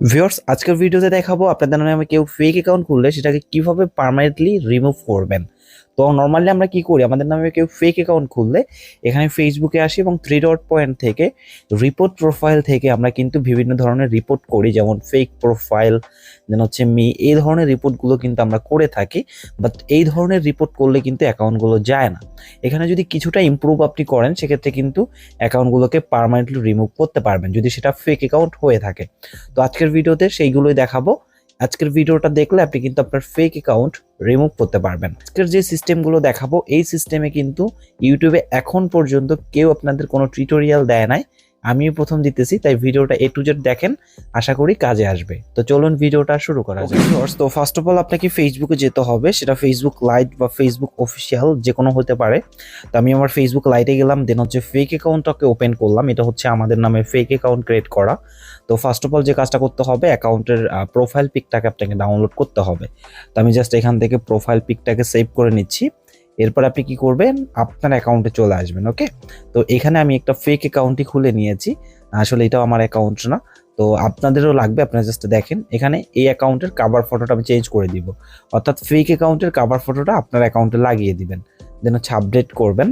Viewers, আজকের ভিডিওতে দেখাবো আপনাদের নামে কেউ ফেক অ্যাকাউন্ট খুললে সেটাকে কীভাবে পারমানেন্টলি রিমুভ করবেন। তো নর্মালি আমরা কি করি? আমাদের নামে কেউ ফেক অ্যাকাউন্ট খুললে এখানে ফেসবুকে আসি এবং থ্রি ডট পয়েন্ট থেকে রিপোর্ট প্রোফাইল থেকে আমরা কিন্তু বিভিন্ন ধরনের রিপোর্ট করি, যেমন ফেক প্রোফাইল দেন হচ্ছে মি এই ধরনের রিপোর্টগুলো কিন্তু আমরা করে থাকি বাট এই ধরনের রিপোর্ট করলে কিন্তু অ্যাকাউন্টগুলো যায় না। এখানে যদি কিছুটা ইমপ্রুভ আপনি করেন, সেক্ষেত্রে কিন্তু অ্যাকাউন্টগুলোকে পার্মানেন্টলি রিমুভ করতে পারবেন, যদি সেটা ফেক অ্যাকাউন্ট হয়ে থাকে। তো আজকের ভিডিওতে সেইগুলোই দেখাবো। আজকের ভিডিওটা দেখলে আপনি কিন্তু আপনার ফেক অ্যাকাউন্ট রিমুভ করতে পারবেন। আজকের যে সিস্টেমগুলো দেখাবো, এই সিস্টেমে কিন্তু ইউটিউবে এখন পর্যন্ত কেউ আপনাদের কোনো টিউটোরিয়াল দেয় নাই। আমি প্রথম দিতেছি তাই ভিডিওটা এ টু জেড দেখেন আশা করি কাজে আসবে। তো চলুন ভিডিওটা শুরু করা যাক। তো ফার্স্ট অফ অল আপনাকে ফেসবুকে যেতে হবে সেটা ফেসবুক লাইট বা ফেসবুক অফিসিয়াল যে কোনো হতে পারে। তো আমি আমার ফেসবুক লাইটে গেলাম দেন হচ্ছে ফেক অ্যাকাউন্টটাকে ওপেন করলাম এটা হচ্ছে আমাদের নামে ফেক অ্যাকাউন্ট ক্রিয়েট করা। তো ফার্স্ট অফ অল যে কাজটা করতে হবে অ্যাকাউন্টের প্রোফাইল পিকটাকে আপনাকে ডাউনলোড করতে হবে। তো আমি জাস্ট এখান থেকে প্রোফাইল পিকটাকে সেভ করে নিচ্ছি। এরপর আপনি কি করবেন? আপনার অ্যাকাউন্টে চলে আসবেন ওকে তো এখানে আমি একটা ফেক অ্যাকাউন্টই খুলে নিয়েছি। আসলে এটাও আমার অ্যাকাউন্ট না। তো আপনাদেরও লাগবে, আপনারা জাস্ট দেখেন। এখানে এই অ্যাকাউন্টের কাভার ফটোটা আমি চেঞ্জ করে দিব। অর্থাৎ ফেক অ্যাকাউন্টের কাভার ফটোটা আপনার অ্যাকাউন্টে লাগিয়ে দিবেন। দেন হচ্ছে আপডেট করবেন।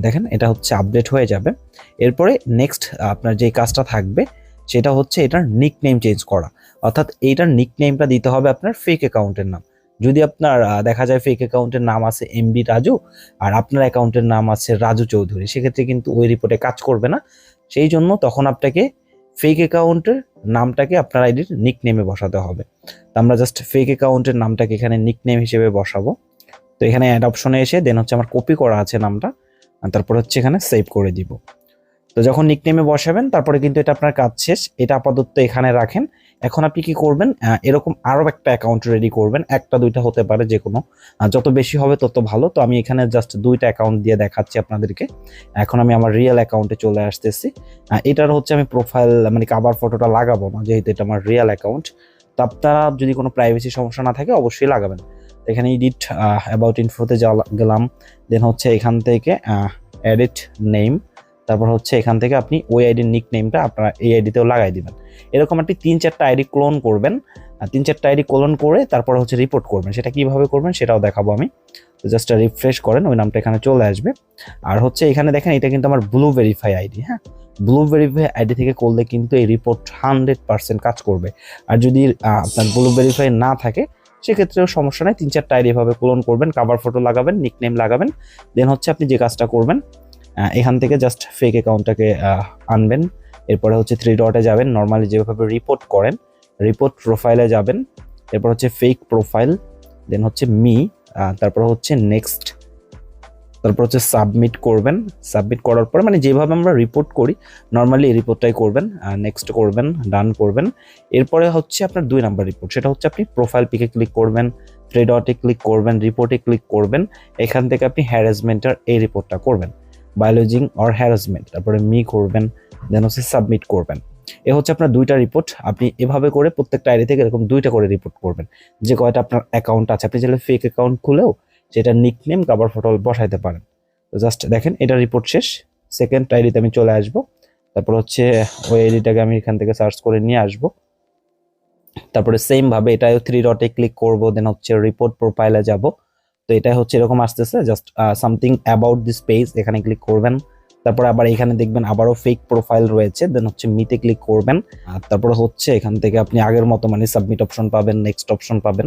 দেখেন, এটা হচ্ছে আপডেট হয়ে যাবে। এরপরে নেক্সট আপনার যে কাজটা থাকবে, সেটা হচ্ছে এটার নিক নেম চেঞ্জ করা। অর্থাৎ এইটার নিক নেমটা দিতে হবে আপনার ফেক অ্যাকাউন্টের নাম। যদি আপনার দেখা যায় ফেক অ্যাকাউন্টের নাম আছে এমবি রাজু আর আপনার অ্যাকাউন্টের নাম আছে রাজু চৌধুরী, সেক্ষেত্রে কিন্তু ওই রিপোর্টে কাজ করবে না। সেই জন্য তখন আপনাকে ফেক অ্যাকাউন্টের নামটাকে আপনার আইডির নিক নেমে বসাতে হবে। তো আমরা জাস্ট ফেক অ্যাকাউন্টের নামটাকে এখানে নিক নেম হিসেবে বসাবো। তো এখানে অ্যাড অপশনে এসে দেন হচ্ছে আমার কপি করা আছে নামটা তারপর হচ্ছে এখানে সেভ করে দিব। তো যখন নিকনেমে বসাবেন, তারপরে কিন্তু এটা আপনার কাজ শেষ। এটা আপাতত এখানে রাখেন। এখন আপনি কি করবেন? এরকম আরও একটা অ্যাকাউন্ট রেডি করবেন। একটা, দুইটা হতে পারে যে কোনো যত বেশি হবে তত ভালো। তো আমি এখানে জাস্ট দুইটা অ্যাকাউন্ট দিয়ে দেখাচ্ছি আপনাদেরকে। এখন আমি আমার রিয়েল অ্যাকাউন্টে চলে আসতেছি। এটার হচ্ছে আমি প্রোফাইল মানে কাবার ফটোটা লাগাবো না যেহেতু এটা আমার রিয়েল অ্যাকাউন্ট তো আপনারা যদি কোনো প্রাইভেসি সমস্যা না থাকে অবশ্যই লাগাবেন। এখানে ইডিট অ্যাবাউট ইনফোতে যাওয়া গেলাম। দেন হচ্ছে এখান থেকে এডিট নেম তারপর হচ্ছে এখান থেকে আপনি ওই আইডির নিক নেমটা আপনারা এই আইডিতেও লাগাই দিবেন। এরকম আপনি তিন চারটা আইডি ক্লোন করবেন। তিন চারটা আইডি ক্লোন করে তারপর হচ্ছে রিপোর্ট করবেন। সেটা কীভাবে করবেন সেটাও দেখাবো আমি। তো জাস্ট রিফ্রেশ করেন, ওই নামটা এখানে চলে আসবে। আর হচ্ছে এখানে দেখেন, এটা কিন্তু আমার ব্লু ভেরিফাই আইডি হ্যাঁ? ব্লু ভেরিফাই আইডি থেকে করলে কিন্তু এই রিপোর্ট হান্ড্রেড পার্সেন্ট কাজ করবে। আর যদি আপনার ব্লু ভেরিফাই না থাকে, সেক্ষেত্রেও সমস্যা নেই। তিন চারটা আইডি এভাবে ক্লোন করবেন কাভার ফটো লাগাবেন নিক নেম লাগাবেন। দেন হচ্ছে আপনি যে কাজটা করবেন এখান থেকে জাস্ট ফেক অ্যাকাউন্টটাকে আনবেন। এরপরে হচ্ছে থ্রি ডটে যাবেন। নর্মালি যেভাবে রিপোর্ট করেন রিপোর্ট প্রোফাইলে যাবেন। এরপর হচ্ছে ফেক প্রোফাইল দেন হচ্ছে মি তারপর হচ্ছে নেক্সট তারপর হচ্ছে সাবমিট করবেন। সাবমিট করার পরে মানে যেভাবে আমরা রিপোর্ট করি নর্মালি এই রিপোর্টটাই করবেন। নেক্সট করবেন ডান করবেন। এরপরে হচ্ছে আপনার দুই নাম্বার রিপোর্ট সেটা হচ্ছে আপনি প্রোফাইল পিকে ক্লিক করবেন থ্রি ডটে ক্লিক করবেন রিপোর্টে ক্লিক করবেন। এখান থেকে আপনি হ্যারাসমেন্টের এই রিপোর্টটা করবেন। বায়োলজিং অর হ্যারাসমেন্ট তারপরে মি করবেন দেন হচ্ছে সাবমিট করবেন। এ হচ্ছে আপনার দুইটা রিপোর্ট আপনি এভাবে করে প্রত্যেকটা আইডি থেকে এরকম দুইটা করে রিপোর্ট করবেন। যে কয়টা আপনার অ্যাকাউন্ট আছে, আপনি চাইলে ফেক অ্যাকাউন্ট খুলেও সেটা নিকনেম কাভার ফটো বসাইতে পারেন। তো জাস্ট দেখেন, এটা রিপোর্ট শেষ সেকেন্ড আইডিতে আমি চলে আসব। তারপর হচ্ছে ওই আইডিটাকে আমি এখান থেকে সার্চ করে নিয়ে আসব। তারপরে সেমভাবে এটাও থ্রি ডটে ক্লিক করব দেন হচ্ছে রিপোর্ট প্রোফাইলে যাব। তো এটা হচ্ছে এরকম আসতেছে just something about this page এখানে ক্লিক করবেন। তারপর আবার এখানে দেখবেন আবারও ফেক প্রোফাইল রয়েছে দেন হচ্ছে মিতে ক্লিক করবেন। তারপর হচ্ছে এখান থেকে আপনি আগের মতো মানে সাবমিট অপশন পাবেন নেক্সট অপশন পাবেন।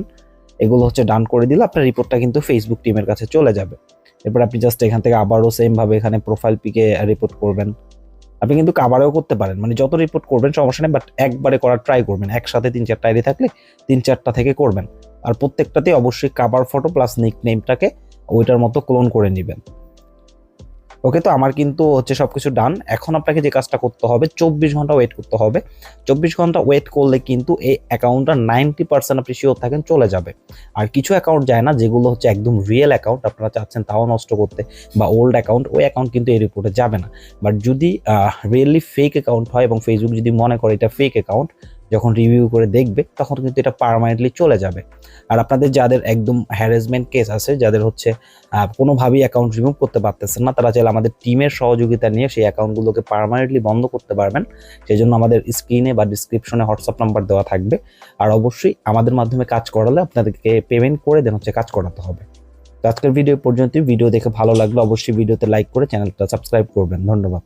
এগুলো হচ্ছে ডান করে দিলে আপনার রিপোর্টটা কিন্তু ফেসবুক টিমের কাছে চলে যাবে। এরপর আপনি জাস্ট এখান থেকে আবারও সেমভাবে এখানে প্রোফাইল পিকে রিপোর্ট করবেন। আপনি কিন্তু কাবারেও করতে পারেন মানে যত রিপোর্ট করবেন সমস্যা নেই বাট একবারে করার ট্রাই করবেন। একসাথে তিন চারটা আইডি থাকলে তিন চারটা থেকে করবেন। আর প্রত্যেকটাতে অবশ্যই কাবার ফটো প্লাস নিক নেমটাকে ওইটার মতো ক্লোন করে নেবেন। ওকে তো আমার কিন্তু হচ্ছে সব কিছু ডান এখন আপনাকে যে কাজটা করতে হবে, চব্বিশ ঘণ্টা ওয়েট করতে হবে। চব্বিশ ঘণ্টা ওয়েট করলে কিন্তু এই অ্যাকাউন্টটা নাইনটি পার্সেন্ট আপনি শিওর থাকেন চলে যাবে। আর কিছু অ্যাকাউন্ট যায় না, যেগুলো হচ্ছে একদম রিয়েল অ্যাকাউন্ট আপনারা চাচ্ছেন তাও নষ্ট করতে বা ওল্ড অ্যাকাউন্ট ওই অ্যাকাউন্ট কিন্তু এই রিপোর্টে যাবে না। বাট যদি রিয়েলি ফেক অ্যাকাউন্ট হয় এবং ফেসবুক যদি মনে করে এটা ফেক অ্যাকাউন্ট যখন রিভিউ করে দেখবে, তখন কিন্তু এটা পারমানেন্টলি চলে যাবে। আর আপনাদের যাদের একদম হ্যারাসমেন্ট কেস আছে, যাদের হচ্ছে কোনোভাবেই অ্যাকাউন্ট রিমুভ করতে পারতেছেন না, তারা চাইলে আমাদের টিমের সহযোগিতা নিয়ে সেই অ্যাকাউন্টগুলোকে পারমানেন্টলি বন্ধ করতে পারবেন। সেই জন্য আমাদের স্ক্রিনে বা ডিসক্রিপশনে হোয়াটসঅ্যাপ নাম্বার দেওয়া থাকবে। আর অবশ্যই আমাদের মাধ্যমে কাজ করালে আপনাদেরকে পেমেন্ট করে দেন, হচ্ছে কাজ করাতে হবে। আজকের ভিডিও পর্যন্ত ভিডিও দেখে ভালো লাগল অবশ্যই ভিডিওতে লাইক করে চ্যানেলটা সাবস্ক্রাইব করবেন। ধন্যবাদ।